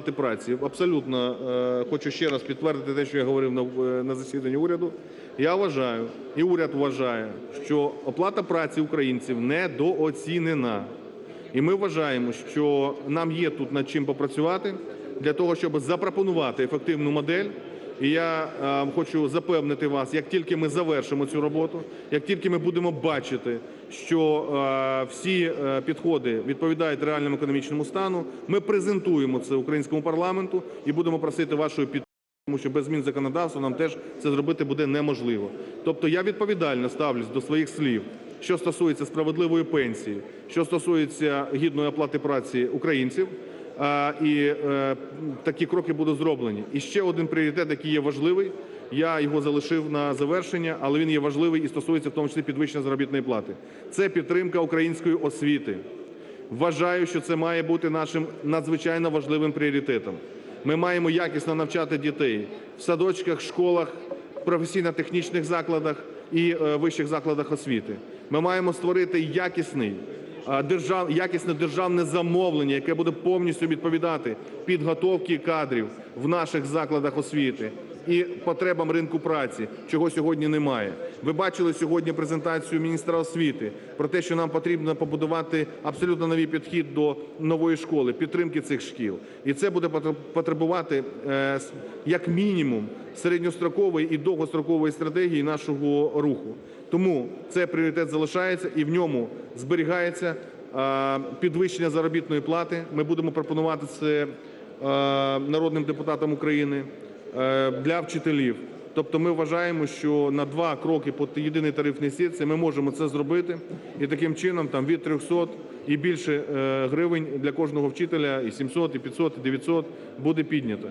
Праці абсолютно е, хочу ще раз підтвердити те, що я говорив на, на засіданні уряду. Я вважаю, і уряд вважає, що оплата праці українців недооцінена. І ми вважаємо, що нам є тут над чим попрацювати для того, щоб запропонувати ефективну модель. І я е, хочу запевнити вас, як тільки ми завершимо цю роботу, як тільки ми будемо бачити, що е, всі е, підходи відповідають реальному економічному стану, ми презентуємо це українському парламенту і будемо просити вашої підтримки. Тому що без змін законодавства нам теж це зробити буде неможливо. Тобто я відповідально ставлюсь до своїх слів, що стосується справедливої пенсії, що стосується гідної оплати праці українців. І е, такі кроки будуть зроблені. І ще один пріоритет, який є важливий. Я його залишив на завершення, але він є важливий і стосується в тому числі підвищення заробітної плати. Це підтримка української освіти. Вважаю, що це має бути нашим надзвичайно важливим пріоритетом. Ми маємо якісно навчати дітей в садочках, школах, професійно-технічних закладах і е, вищих закладах освіти. Ми маємо створити якісний держав, якісне державне замовлення, яке буде повністю відповідати підготовці кадрів в наших закладах освіти і потребам ринку праці, чого сьогодні немає. Ви бачили сьогодні презентацію міністра освіти про те, що нам потрібно побудувати абсолютно новий підхід до нової школи, підтримки цих шкіл. І це буде потребувати е, як мінімум середньострокової і довгострокової стратегії нашого руху. Тому цей пріоритет залишається і в ньому зберігається е, підвищення заробітної плати. Ми будемо пропонувати це е, народним депутатам України для вчителів. Тобто ми вважаємо, що на два кроки по єдиній тарифній сітці ми можемо це зробити, і таким чином там від 300 і більше е, гривень для кожного вчителя, і 700, і 500, і 900 буде піднято.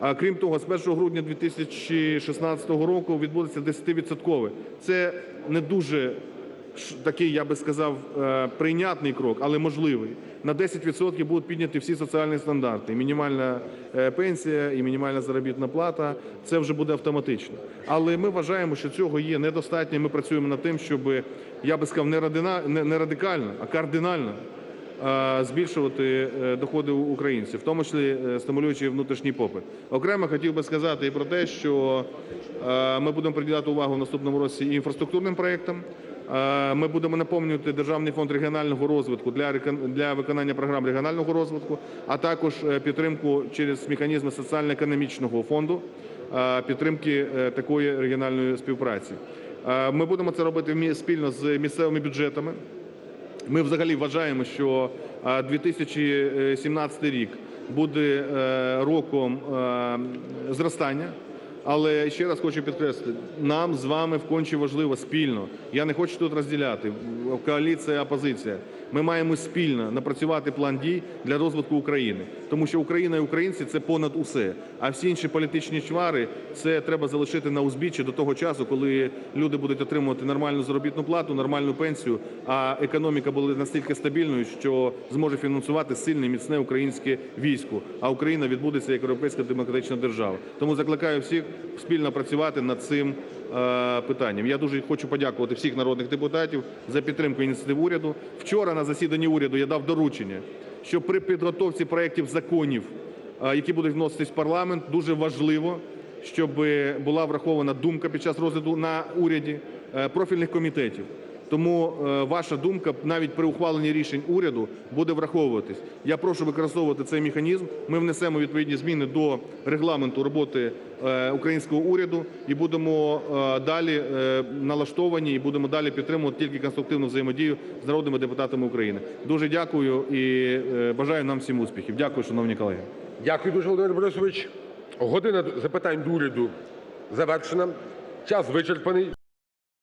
А крім того, з 1 грудня 2016 року відбудеться 10-відсоткове. Це не дуже такий, я би сказав, е, прийнятний крок, але можливий. На 10% будуть підняті всі соціальні стандарти. І мінімальна е, пенсія, і мінімальна заробітна плата. Це вже буде автоматично. Але ми вважаємо, що цього є недостатньо. Ми працюємо над тим, щоб, я би сказав, не радикально, а кардинально е, збільшувати доходи українців, в тому числі стимулюючи внутрішній попит. Окремо хотів би сказати і про те, що ми будемо приділяти увагу в наступному році і інфраструктурним проєктам. Е, Ми будемо наповнювати Державний фонд регіонального розвитку для виконання програм регіонального розвитку, а також е, підтримку через механізми соціально-економічного фонду е, підтримки такої регіональної співпраці. Ми будемо це робити спільно з місцевими бюджетами. Ми взагалі вважаємо, що е, 2017 рік буде роком зростання. Але ще раз хочу підкреслити, нам з вами вконче важливо спільно. Я не хочу тут розділяти коаліція, опозиція. Ми маємо спільно напрацювати план дій для розвитку України, тому що Україна і українці це понад усе. А всі інші політичні чвари це треба залишити на узбіччі до того часу, коли люди будуть отримувати нормальну заробітну плату, нормальну пенсію, а економіка буде настільки стабільною, що зможе фінансувати сильне міцне українське військо. А Україна відбудеться як європейська демократична держава. Тому закликаю всіх спільно працювати над цим е, питанням. Я дуже хочу подякувати всіх народних депутатів за підтримку ініціатив уряду. Вчора на засіданні уряду я дав доручення, що при підготовці проєктів законів, е, які будуть вноситись в парламент, дуже важливо, щоб була врахована думка під час розгляду на уряді е, профільних комітетів. Тому е, ваша думка навіть при ухваленні рішень уряду буде враховуватись. Я прошу використовувати цей механізм. Ми внесемо відповідні зміни до регламенту роботи е, українського уряду і будемо е, далі налаштовані і будемо далі підтримувати тільки конструктивну взаємодію з народними депутатами України. Дуже дякую і бажаю нам всім успіхів. Дякую, шановні колеги. Дякую дуже, Володимир Борисович. Година запитань до уряду завершена. Час вичерпаний.